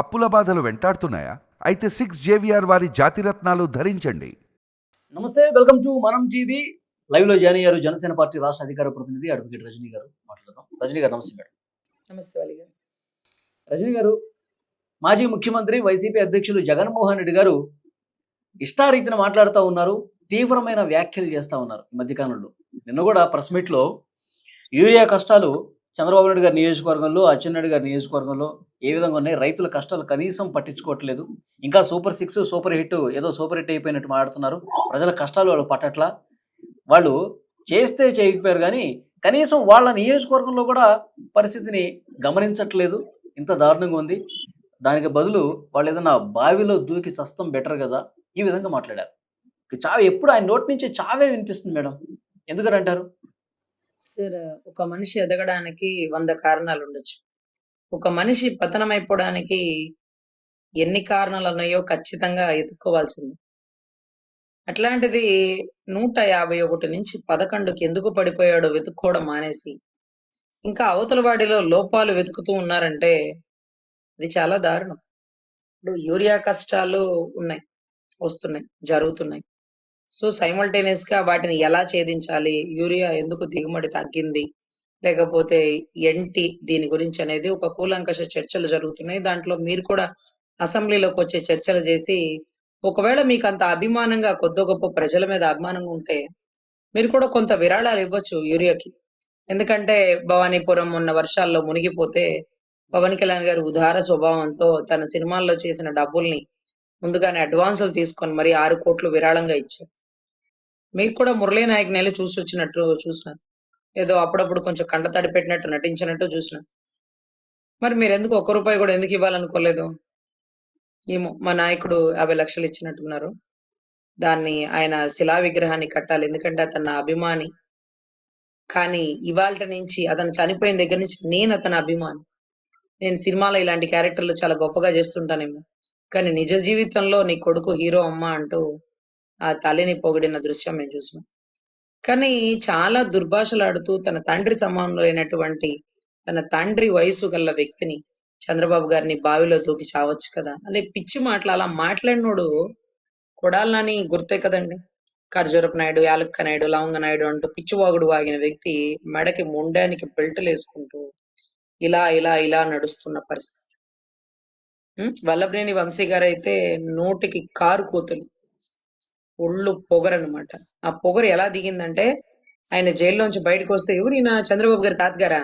అప్పుల బాధలు వెంటాడుతున్నాయా? అయితే సిక్స్ జేవిఆర్ వారి జాతిరత్నాలు ధరించండి. నమస్తే వెల్కమ్ టు మనం టీవీ. లైవ్లో జాయిన్ అయ్యారు జనసేన పార్టీ రాష్ట్ర అధికార ప్రతినిధి అడ్వకేట్ రజనీ గారు మాట్లాడదాం. రజనీ గారు నమస్తే మేడం. నమస్తే వాలి గారు. రజనీ గారు మాజీ ముఖ్యమంత్రి వైసీపీ అధ్యక్షులు జగన్మోహన్ రెడ్డి గారు ఇష్టారీతిన మాట్లాడుతూ ఉన్నారు తీవ్రమైన వ్యాఖ్యలు చేస్తూ ఉన్నారు ఈ మధ్యకాలంలో. నిన్న కూడా ప్రెస్ మీట్లో యూరియా కష్టాలు చంద్రబాబు నాయుడు గారి నియోజకవర్గంలో అచ్చెన్నాయుడు గారి నియోజకవర్గంలో ఏ విధంగా ఉన్నాయి? రైతుల కష్టాలు కనీసం పట్టించుకోవట్లేదు. ఇంకా సూపర్ సిక్స్ సూపర్ హిట్ ఏదో సూపర్ హిట్ అయిపోయినట్టు మాట్లాడుతున్నారు. ప్రజల కష్టాలు వాళ్ళు పట్టట్లా? వాళ్ళు చేస్తే చేయకపోయారు కానీ కనీసం వాళ్ళ నియోజకవర్గంలో కూడా పరిస్థితిని గమనించట్లేదు. ఇంత దారుణంగా ఉంది. దానికి బదులు వాళ్ళు ఏదైనా బావిలో దూకి చస్తం బెటర్ కదా? ఈ విధంగా మాట్లాడారు. చావే ఎప్పుడు ఆయన నోటి నుంచి చావే వినిపిస్తుంది మేడం. ఎందుకని అంటారు? సార్ ఒక మనిషి ఎదగడానికి వంద కారణాలు ఉండొచ్చు ఒక మనిషి పతనం అయిపోవడానికి ఎన్ని కారణాలు ఉన్నాయో ఖచ్చితంగా ఎత్తుక్కోవాల్సింది అట్లాంటిది నూట యాభై ఒకటి నుంచి పదకొండుకి ఎందుకు పడిపోయాడో వెతుక్కోవడం మానేసి ఇంకా అవతల వాడిలో లోపాలు వెతుకుతూ ఉన్నారంటే ఇది చాలా దారుణం. ఇప్పుడు యూరియా కష్టాలు ఉన్నాయి వస్తున్నాయి జరుగుతున్నాయి. సో సైమల్టేనియస్గా వాటిని ఎలా ఛేదించాలి? యూరియా ఎందుకు దిగుమతి తగ్గింది? లేకపోతే ఏంటి దీని గురించి అనేది ఒక కూలంకష చర్చలు జరుగుతున్నాయి. దాంట్లో మీరు కూడా అసెంబ్లీలోకి వచ్చే చర్చలు చేసి ఒకవేళ మీకు అంత అభిమానంగా కొద్ది గొప్ప ప్రజల మీద అభిమానంగా ఉంటే మీరు కూడా కొంత విరాళాలు ఇవ్వచ్చు యూరియాకి. ఎందుకంటే భవానీపురం ఉన్న వర్షాల్లో మునిగిపోతే పవన్ కళ్యాణ్ గారి ఉదార స్వభావంతో తన సినిమాల్లో చేసిన డబ్బుల్ని ముందుగానే అడ్వాన్సులు తీసుకొని మరి ఆరు కోట్లు విరాళంగా ఇచ్చారు. మీరు కూడా మురళీ నాయక్ నెల చూసి వచ్చినట్టు చూసినారు ఏదో అప్పుడప్పుడు కొంచెం కంట తడి పెట్టినట్టు నటించినట్టు చూసిన మరి మీరు ఎందుకు ఒక్క రూపాయి కూడా ఎందుకు ఇవ్వాలనుకోలేదు? ఏమో మా నాయకుడు యాభై లక్షలు ఇచ్చినట్టున్నారు. దాన్ని ఆయన శిలా విగ్రహాన్ని కట్టాలి. ఎందుకంటే అతను నా అభిమాని. కానీ ఇవాళ నుంచి అతను చనిపోయిన దగ్గర నుంచి నేను అతని అభిమాని. నేను సినిమాలో ఇలాంటి క్యారెక్టర్లు చాలా గొప్పగా చేస్తుంటానేమో. కానీ నిజ జీవితంలో నీ కొడుకు హీరో అమ్మ అంటూ ఆ తల్లిని పొగిడిన దృశ్యం మేము చూసినాం. కానీ చాలా దుర్భాషలాడుతూ తన తండ్రి సమానంలో అయినటువంటి తన తండ్రి వయసు గల వ్యక్తిని చంద్రబాబు గారిని బావిలో దూకి చావచ్చు కదా అనే పిచ్చి మాటలు అలా మాట్లాడినోడు కొడాలని గుర్తే కదండి. ఖర్జూరపు నాయుడు యాలక్క నాయుడు లవంగ నాయుడు అంటూ పిచ్చివాగుడు వాగిన వ్యక్తి మెడకి ముండానికి బెల్టులు వేసుకుంటూ ఇలా ఇలా ఇలా నడుస్తున్న పరిస్థితి. వల్లభనేని వంశీ గారు అయితే నోటికి కారు కోతులు. ఒళ్ళు పొగరనమాట ఆ పొగరు ఎలా దిగిందంటే ఆయన జైల్లోంచి బయటకు వస్తే ఎవరు ఈయన చంద్రబాబు గారి తాతగారా?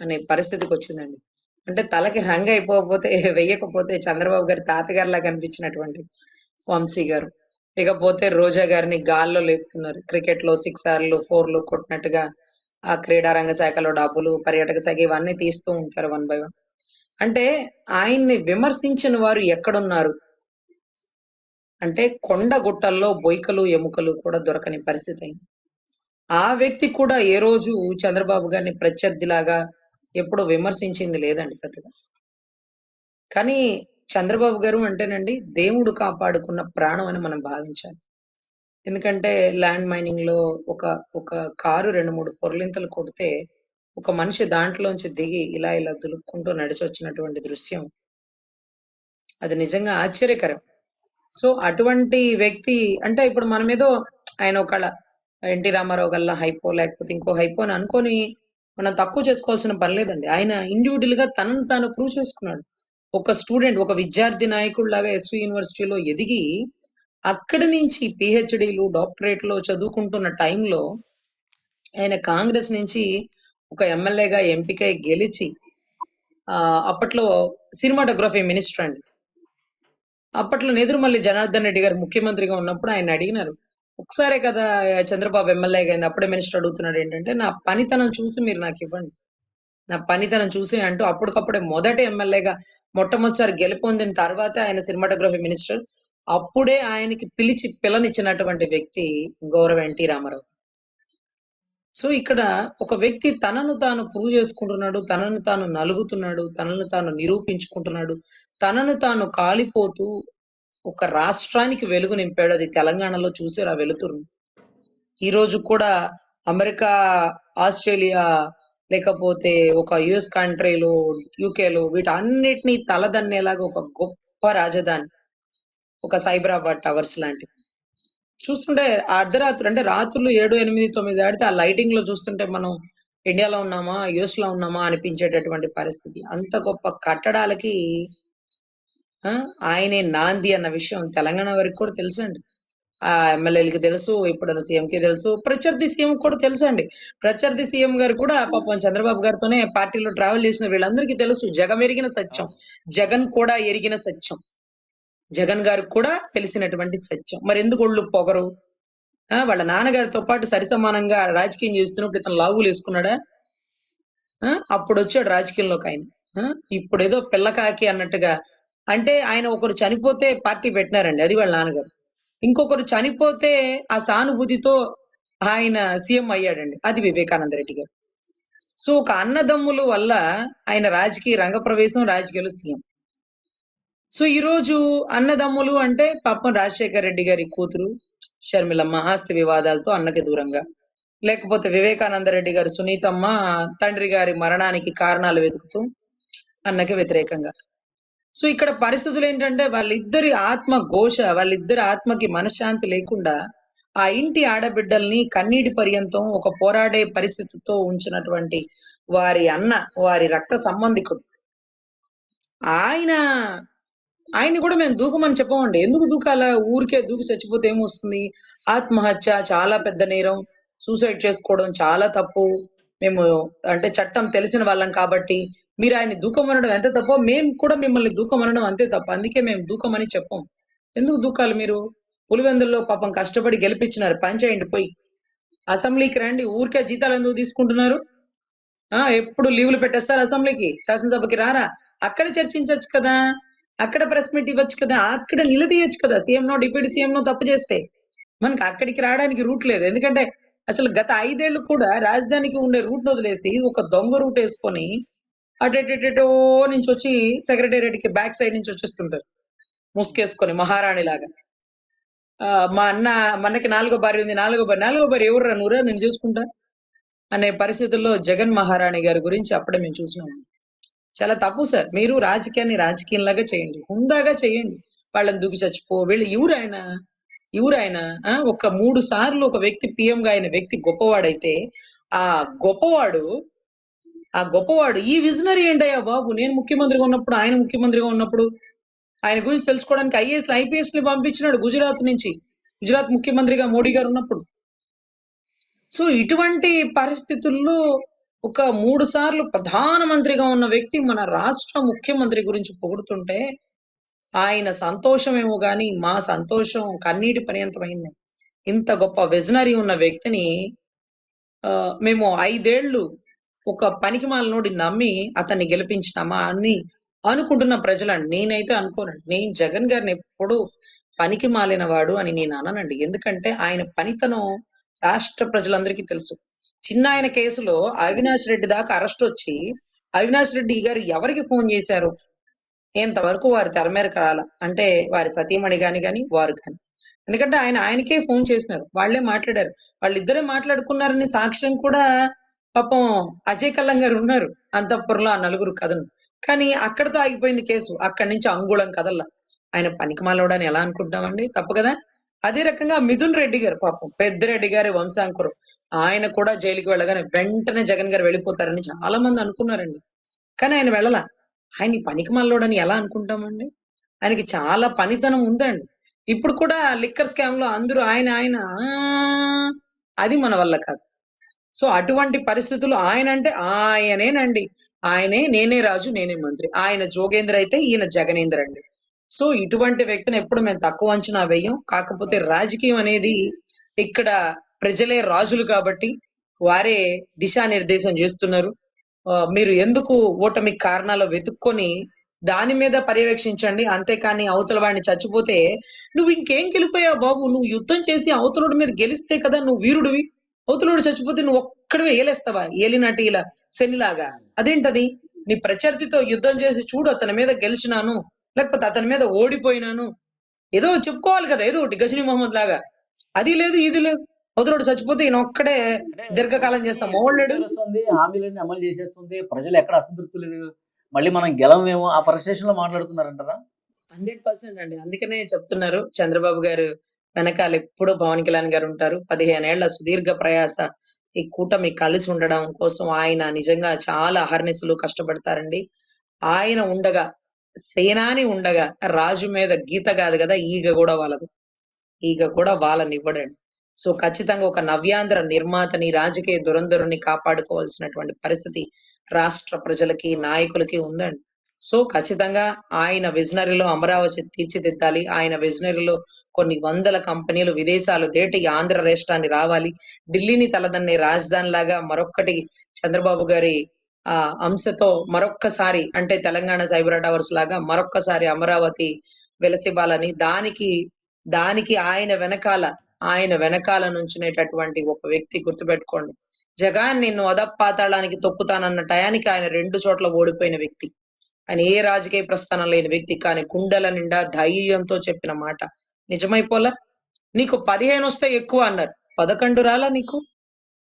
అనే పరిస్థితికి వచ్చిందండి అంటే తలకి రంగు అయిపోకపోతే వెయ్యకపోతే చంద్రబాబు గారి తాతగారిలా కనిపించినటువంటి వంశీ గారు. ఇకపోతే రోజా గారిని గాల్లో లేపుతున్నారు. క్రికెట్లో సిక్సర్లు ఫోర్లు కొట్టినట్టుగా ఆ క్రీడారంగ శాఖలో డబ్బులు పర్యాటక శాఖ ఇవన్నీ తీస్తూ ఉంటారు వన్ బై వన్. అంటే ఆయన్ని విమర్శించిన వారు ఎక్కడున్నారు? అంటే కొండ గుట్టల్లో బొయ్కలు ఎముకలు కూడా దొరకని పరిస్థితి అయింది. ఆ వ్యక్తి కూడా ఏ రోజు చంద్రబాబు గారిని ప్రత్యర్థిలాగా ఎప్పుడు విమర్శించింది లేదండి పెద్దగా. కానీ చంద్రబాబు గారు అంటేనండి దేవుడు కాపాడుకున్న ప్రాణం అని మనం భావించాలి. ఎందుకంటే ల్యాండ్ మైనింగ్లో ఒక ఒక కారు రెండు మూడు పొరలింతలు కొడితే ఒక మనిషి దాంట్లోంచి దిగి ఇలా ఇలా దులుపుకుంటూ నడిచొచ్చినటువంటి దృశ్యం అది నిజంగా ఆశ్చర్యకరం. సో అటువంటి వ్యక్తి అంటే ఇప్పుడు మనం ఏదో ఆయన ఒకళ్ళ ఎన్టీ రామారావు గల్లా హైపో లేకపోతే ఇంకో హైపో అని అనుకొని మనం తక్కువ చేసుకోవాల్సిన పని లేదండి. ఆయన ఇండివిజువల్గా తనను తాను ప్రూవ్ చేసుకున్నాడు. ఒక స్టూడెంట్ ఒక విద్యార్థి నాయకుడు లాగా ఎస్వి యూనివర్సిటీలో ఎదిగి అక్కడి నుంచి పిహెచ్డీలు డాక్టరేట్లు చదువుకుంటున్న టైంలో ఆయన కాంగ్రెస్ నుంచి ఒక ఎమ్మెల్యేగా ఎంపికై గెలిచి ఆ అప్పట్లో సినిమాటోగ్రఫీ మినిస్టర్ అండి. అప్పట్లో నెదురుమల్లి జనార్దన్ రెడ్డి గారు ముఖ్యమంత్రిగా ఉన్నప్పుడు ఆయన అడిగినారు ఒకసారే కదా చంద్రబాబు ఎమ్మెల్యే అయింది అప్పుడే మినిస్టర్ అడుగుతున్నాడు ఏంటంటే నా పనితనం చూసి మీరు నాకు ఇవ్వండి. నా పనితనం చూసి అంటూ అప్పటికప్పుడే మొదటి ఎమ్మెల్యేగా మొట్టమొదటిసారి గెలుపొందిన తర్వాత ఆయన సినిమాటోగ్రఫీ మినిస్టర్. అప్పుడే ఆయనకి పిలిచి పిల్లనిచ్చినటువంటి వ్యక్తి గౌరవ ఎన్టీ రామారావు. సో ఇక్కడ ఒక వ్యక్తి తనను తాను ప్రూవ్ చేసుకుంటున్నాడు తనను తాను నలుగుతున్నాడు తనను తాను నిరూపించుకుంటున్నాడు తనను తాను కాలిపోతూ ఒక రాష్ట్రానికి వెలుగు నింపాడు. అది తెలంగాణలో చూసారు ఆ వెలుతురు ఈ రోజు కూడా అమెరికా ఆస్ట్రేలియా లేకపోతే ఒక యుఎస్ కంట్రీలు యూకేలు వీటన్నిటిని తలదన్నేలాగా ఒక గొప్ప రాజధాని. ఒక సైబరాబాద్ టవర్స్ లాంటివి చూస్తుంటే అర్ధరాత్రి అంటే రాత్రులు ఏడు ఎనిమిది తొమ్మిది దాటితే ఆ లైటింగ్లో చూస్తుంటే మనం ఇండియాలో ఉన్నామా యుఎస్లో ఉన్నామా అనిపించేటటువంటి పరిస్థితి. అంత గొప్ప కట్టడాలకి ఆ, ఆయనే నాంది అన్న విషయం తెలంగాణ వరకు కూడా తెలుసండి. ఆ ఎమ్మెల్యేలకి తెలుసు ఇప్పుడున్న సీఎం కి తెలుసు ప్రత్యర్థి సీఎం కూడా తెలుసు అండి ప్రత్యర్థి సీఎం గారు కూడా పాపం చంద్రబాబు గారితోనే పార్టీలో ట్రావెల్ చేసిన వీళ్ళందరికీ తెలుసు జగం ఎరిగిన సత్యం జగన్ కూడా ఎరిగిన సత్యం. జగన్ గారికి కూడా తెలిసినటువంటి సత్యం. మరి ఎందుకు ఒళ్ళు పొగరు? ఆ, వాళ్ళ నాన్నగారితో పాటు సరిసమానంగా రాజకీయం చేస్తున్నప్పుడు ఇతను లాగులు వేసుకున్నాడా? అప్పుడు వచ్చాడు రాజకీయంలోకి ఆయన. ఇప్పుడు ఏదో పిల్లకాకి అన్నట్టుగా. అంటే ఆయన ఒకరు చనిపోతే పార్టీ పెట్టినారండి అది వాళ్ళ నాన్నగారు. ఇంకొకరు చనిపోతే ఆ సానుభూతితో ఆయన సీఎం అయ్యాడండి అది వివేకానంద రెడ్డి గారు. సో ఒక అన్నదమ్ముల వల్ల ఆయన రాజకీయ రంగ ప్రవేశం రాజకీయాలు సీఎం. సో ఈ రోజు అన్నదమ్ములు అంటే పాపం రాజశేఖర్ రెడ్డి గారి కూతురు షర్మిలమ్మ ఆస్తి వివాదాలతో అన్నకి దూరంగా. లేకపోతే వివేకానంద రెడ్డి గారు సునీతమ్మ తండ్రి గారి మరణానికి కారణాలు వెతుకుతూ అన్నకి వ్యతిరేకంగా. సో ఇక్కడ పరిస్థితులు ఏంటంటే వాళ్ళిద్దరి ఆత్మ ఘోష వాళ్ళిద్దరి ఆత్మకి మనశ్శాంతి లేకుండా ఆ ఇంటి ఆడబిడ్డల్ని కన్నీటి పర్యంతం ఒక పోరాడే పరిస్థితితో ఉంచినటువంటి వారి అన్న వారి రక్త సంబంధికుడు. ఆయన ఆయన్ని కూడా మేము దూకమని చెప్పమండి. ఎందుకు దూకాల? ఊరికే దూకి చచ్చిపోతే ఏమొస్తుంది? ఆత్మహత్య చాలా పెద్ద నేరం. సూసైడ్ చేసుకోవడం చాలా తప్పు. మేము అంటే చట్టం తెలిసిన వాళ్ళం కాబట్టి మీరు ఆయన దూకమనడం ఎంత తప్పో మేము కూడా మిమ్మల్ని దూకమనడం అంతే తప్ప అందుకే మేము దూకమని చెప్పం. ఎందుకు దూకాలి మీరు? పులివెందుల్లో పాపం కష్టపడి గెలిపించినారు. పనిచేయండి పోయి. అసెంబ్లీకి రండి. ఊరికే జీతాలు ఎందుకు తీసుకుంటున్నారు? ఆ ఎప్పుడు లీవులు పెట్టేస్తారు అసెంబ్లీకి? శాసనసభకి రారా? అక్కడ చర్చించవచ్చు కదా. అక్కడ ప్రెస్ మీట్ ఇవ్వచ్చు కదా అక్కడ నిలదీయచ్చు కదా. సీఎంనో డిప్యూటీ సీఎంనో తప్పు చేస్తే మనకి అక్కడికి రావడానికి రూట్ లేదు. ఎందుకంటే అసలు గత ఐదేళ్ళు కూడా రాజధానికి ఉండే రూట్ వదిలేసి ఒక దొంగ రూట్ వేసుకొని అటెటెటో నుంచి వచ్చి సెక్రటేరియట్కి బ్యాక్ సైడ్ నుంచి వచ్చేస్తుంటారు. ముసుకేసుకొని మహారాణి లాగా. ఆ, మా అన్న మనకి నాలుగో భార్య ఉంది. నాలుగో భార్య నాలుగో భార్య ఎవరురా? నువ్వురా? నేను చూసుకుంటా. అనే పరిస్థితుల్లో జగన్ మహారాణి గారి గురించి అప్పుడే మేము చూసినాం. చాలా తప్పు సార్. మీరు రాజకీయాన్ని రాజకీయంలాగా చేయండి. హుందాగా చేయండి. వాళ్ళని దూకి చచ్చిపో. వీళ్ళు ఎవరైన ఎవరైన ఒక మూడు సార్లు ఒక వ్యక్తి పిఎం గా అయిన వ్యక్తి గొప్పవాడైతే ఆ గొప్పవాడు ఆ గొప్పవాడు ఈ విజనరీ ఏంటయ్యా బాబు? నేను ముఖ్యమంత్రిగా ఉన్నప్పుడు ఆయన ముఖ్యమంత్రిగా ఉన్నప్పుడు ఆయన గురించి తెలుసుకోవడానికి ఐఏఎస్ ఐపీఎస్ని పంపించినాడు గుజరాత్ నుంచి. గుజరాత్ ముఖ్యమంత్రిగా మోడీ గారు ఉన్నప్పుడు. సో ఇటువంటి పరిస్థితుల్లో ఒక మూడు సార్లు ప్రధానమంత్రిగా ఉన్న వ్యక్తి మన రాష్ట్ర ముఖ్యమంత్రి గురించి పొగుడుతుంటే ఆయన సంతోషమేమో గాని మా సంతోషం కన్నీటి పర్యంతమైంది. ఇంత గొప్ప విజనరీ ఉన్న వ్యక్తిని మేము ఐదేళ్ళు ఒక పనికి మాలనోడి నమ్మి అతన్ని గెలిపించినామా అని అనుకుంటున్న ప్రజలండి. నేనైతే అనుకోనండి. నేను జగన్ గారిని ఎప్పుడు పనికి మాలిన వాడు అని నేను అననండి. ఎందుకంటే ఆయన పనితనం రాష్ట్ర ప్రజలందరికీ తెలుసు. చిన్న ఆయన కేసులో అవినాష్ రెడ్డి దాకా అరెస్ట్ వచ్చి అవినాష్ రెడ్డి గారు ఎవరికి ఫోన్ చేశారు? ఇంతవరకు వారి తెర మేరకు రాల? అంటే వారి సతీమణి గాని కానీ వారు కానీ ఎందుకంటే ఆయన ఆయనకే ఫోన్ చేసినారు. వాళ్ళే మాట్లాడారు. వాళ్ళిద్దరే మాట్లాడుకున్నారని సాక్ష్యం కూడా పాపం అజయ్ కల్లం గారు ఉన్నారు. అంతఃపురంలో ఆ నలుగురు కథను. కానీ అక్కడతో ఆగిపోయింది కేసు. అక్కడి నుంచి అంగుళం కదల్లా. ఆయన పనికి మాలవడని ఎలా అనుకుంటామండి తప్పు కదా? అదే రకంగా మిథున్ రెడ్డి గారు పాపం. పెద్దిరెడ్డి గారి వంశాంకురం. ఆయన కూడా జైలుకి వెళ్ళగానే వెంటనే జగన్ గారు వెళ్ళిపోతారని చాలా మంది అనుకున్నారండి. కానీ ఆయన వెళ్ళల. ఆయన పనికి మల్లోడని ఎలా అనుకుంటామండి? ఆయనకి చాలా పనితనం ఉందండి. ఇప్పుడు కూడా లిక్కర్ స్కామ్లో అందరూ ఆయన ఆయన అది మన వల్ల కాదు. సో అటువంటి పరిస్థితులు ఆయన అంటే ఆయనేనండి. ఆయనే నేనే రాజు నేనే మంత్రి. ఆయన జోగేంద్ర అయితే ఈయన జగనేంద్ర అండి. సో ఇటువంటి వ్యక్తిని ఎప్పుడు మేము తక్కువ అంచనా వేయం. కాకపోతే రాజకీయం అనేది ఇక్కడ ప్రజలే రాజులు కాబట్టి వారే దిశానిర్దేశం చేస్తున్నారు. మీరు ఎందుకు ఓటమి కారణాలు వెతుక్కొని దాని మీద పర్యవేక్షించండి. అంతేకాని అవతల వాడిని చచ్చిపోతే నువ్వు ఇంకేం గెలిపోయావు బాబు? నువ్వు యుద్ధం చేసి అవతలుడి మీద గెలిస్తే కదా నువ్వు వీరుడివి. అవతలుడు చచ్చిపోతే నువ్వు ఒక్కడివే ఏలేస్తావా? ఏలినట్టు ఇలా శనిలాగా. అదేంటది? నీ ప్రత్యర్థితో యుద్ధం చేసి చూడు అతని మీద గెలిచినాను లేకపోతే అతని మీద ఓడిపోయినాను. ఏదో చెప్పుకోవాలి కదా ఏదో ఒకటి గజనీ మహమ్మద్ లాగా. అది లేదు ఇది లేదు. అవతలోడు చచ్చిపోతే ఈయన ఒక్కడే దీర్ఘకాలం చేస్తాం. మోళ్ళేడు? వస్తుంది హామీలన్నీ అమలు చేసేస్తుంది. ప్రజలు ఎక్కడ అసంతృప్తి లేదు. మళ్ళీ మనం గెలవేమో ఆ ఫ్రస్ట్రేషన్లో మాట్లాడుతున్నారంటారా? హండ్రెడ్ పర్సెంట్ అండి. అందుకనే చెప్తున్నారు చంద్రబాబు గారు. వెనకాల ఎప్పుడూ పవన్ కళ్యాణ్ గారు ఉంటారు. పదిహేను ఏళ్ళ సుదీర్ఘ ప్రయాస. ఈ కూటమి కలిసి ఉండడం కోసం ఆయన నిజంగా చాలా అహర్నిశలు కష్టపడతారండి. ఆయన ఉండగా సేనాని ఉండగా రాజు మీద గీత కాదు కదా ఈగ కూడా వాళ్ళదు ఈగ కూడా వాళ్ళనివ్వడండి సో ఖచ్చితంగా ఒక నవ్యాంధ్ర నిర్మాతని రాజకీయ దురంధరుని కాపాడుకోవాల్సినటువంటి పరిస్థితి రాష్ట్ర ప్రజలకి నాయకులకి ఉందండి. సో ఖచ్చితంగా ఆయన విజనరీలో అమరావతి తీర్చిదిద్దాలి. ఆయన విజనరీలో కొన్ని వందల కంపెనీలు విదేశాలు దేటి ఆంధ్ర రాష్ట్రాన్ని రావాలి. ఢిల్లీని తలదన్నే రాజధాని లాగా మరొక్కటి చంద్రబాబు గారి ఆ అంశతో మరొక్కసారి అంటే తెలంగాణ సైబర్ టవర్స్ లాగా మరొక్కసారి అమరావతి వెలసిబాలని దానికి దానికి ఆయన వెనకాల ఆయన వెనకాల నుంచునేటటువంటి ఒక వ్యక్తి గుర్తుపెట్టుకోండి. జగాన్ నిన్ను అదపాతాళానికి తొక్కుతానన్న టయానికి ఆయన రెండు చోట్ల ఓడిపోయిన వ్యక్తి. ఆయన ఏ రాజకీయ ప్రస్థానం లేని వ్యక్తి కానీ గుండెల నిండా ధైర్యంతో చెప్పిన మాట. నిజమైపోలా నీకు పదిహేను వస్తే ఎక్కువ అన్నారు. పదకొండు రాలా నీకు?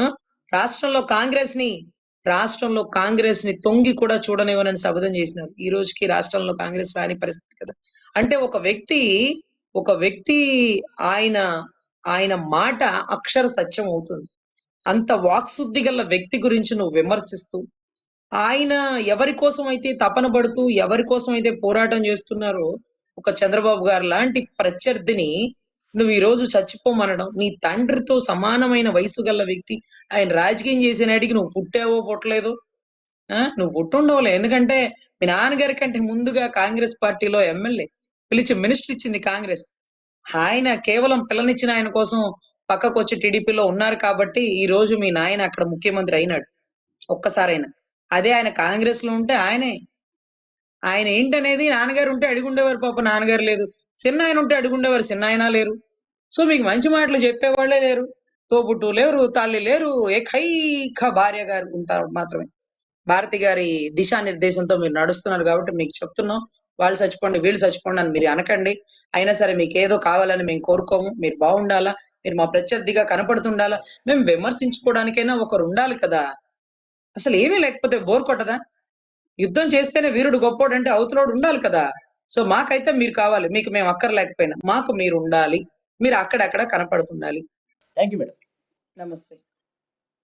ఆ? రాష్ట్రంలో కాంగ్రెస్ని రాష్ట్రంలో కాంగ్రెస్ని తొంగి కూడా చూడనివ్వనని శపథం చేసినారు. ఈ రోజుకి రాష్ట్రంలో కాంగ్రెస్ రాని పరిస్థితి కదా. అంటే ఒక వ్యక్తి ఒక వ్యక్తి ఆయన ఆయన మాట అక్షర సత్యం అవుతుంది. అంత వాక్శుద్ధి గల వ్యక్తి గురించి నువ్వు విమర్శిస్తూ ఆయన ఎవరి కోసం అయితే తపన పడుతూ ఎవరి కోసం అయితే పోరాటం చేస్తున్నారో ఒక చంద్రబాబు గారు లాంటి ప్రత్యర్థిని నువ్వు ఈ రోజు చచ్చిపోమనడం నీ తండ్రితో సమానమైన వయసు గల వ్యక్తి ఆయన రాజకీయం చేసేనాటికి నువ్వు పుట్టావో పుట్టలేదో? ఆ? నువ్వు పుట్టుండవలే. ఎందుకంటే మీ నాన్నగారి కంటే ముందుగా కాంగ్రెస్ పార్టీలో ఎమ్మెల్యే పిలిచి మినిస్టర్ ఇచ్చింది కాంగ్రెస్. ఆయన కేవలం పిల్లనిచ్చిన ఆయన కోసం పక్కకు వచ్చి టీడీపీలో ఉన్నారు కాబట్టి ఈ రోజు మీ నాయన అక్కడ ముఖ్యమంత్రి అయినాడు. ఒక్కసారైనా. అదే ఆయన కాంగ్రెస్లో ఉంటే ఆయనే. ఆయన ఏంటనేది నాన్నగారు ఉంటే అడుగుండేవారు పాప నాన్నగారు లేదు. చిన్న ఆయన ఉంటే అడుగుండేవారు చిన్న ఆయన లేరు. సో మీకు మంచి మాటలు చెప్పేవాళ్ళే లేరు. తోబుట్టు లేరు తల్లి లేరు ఏకైక భార్య గారు ఉంటారు మాత్రమే. భారతి గారి దిశానిర్దేశంతో మీరు నడుస్తున్నారు కాబట్టి మీకు చెప్తున్నాం. వాళ్ళు చచ్చిపోండి వీళ్ళు చచ్చిపోండి అని మీరు అనకండి. అయినా సరే మీకు ఏదో కావాలని మేము కోరుకోము. మీరు బాగుండాలా? మీరు మా ప్రత్యర్థిగా కనపడుతుండాలా? మేము విమర్శించుకోవడానికైనా ఒకరు ఉండాలి కదా. అసలు ఏమీ లేకపోతే బోర్ కొట్టదా? యుద్ధం చేస్తేనే వీరుడు గొప్పోడు అంటే అవతలోడు ఉండాలి కదా. సో మాకైతే మీరు కావాలి. మీకు మేము అక్కర్లేకపోయినా మాకు మీరు ఉండాలి. మీరు అక్కడక్కడ కనపడుతుండాలి. థ్యాంక్ యూ మేడం నమస్తే.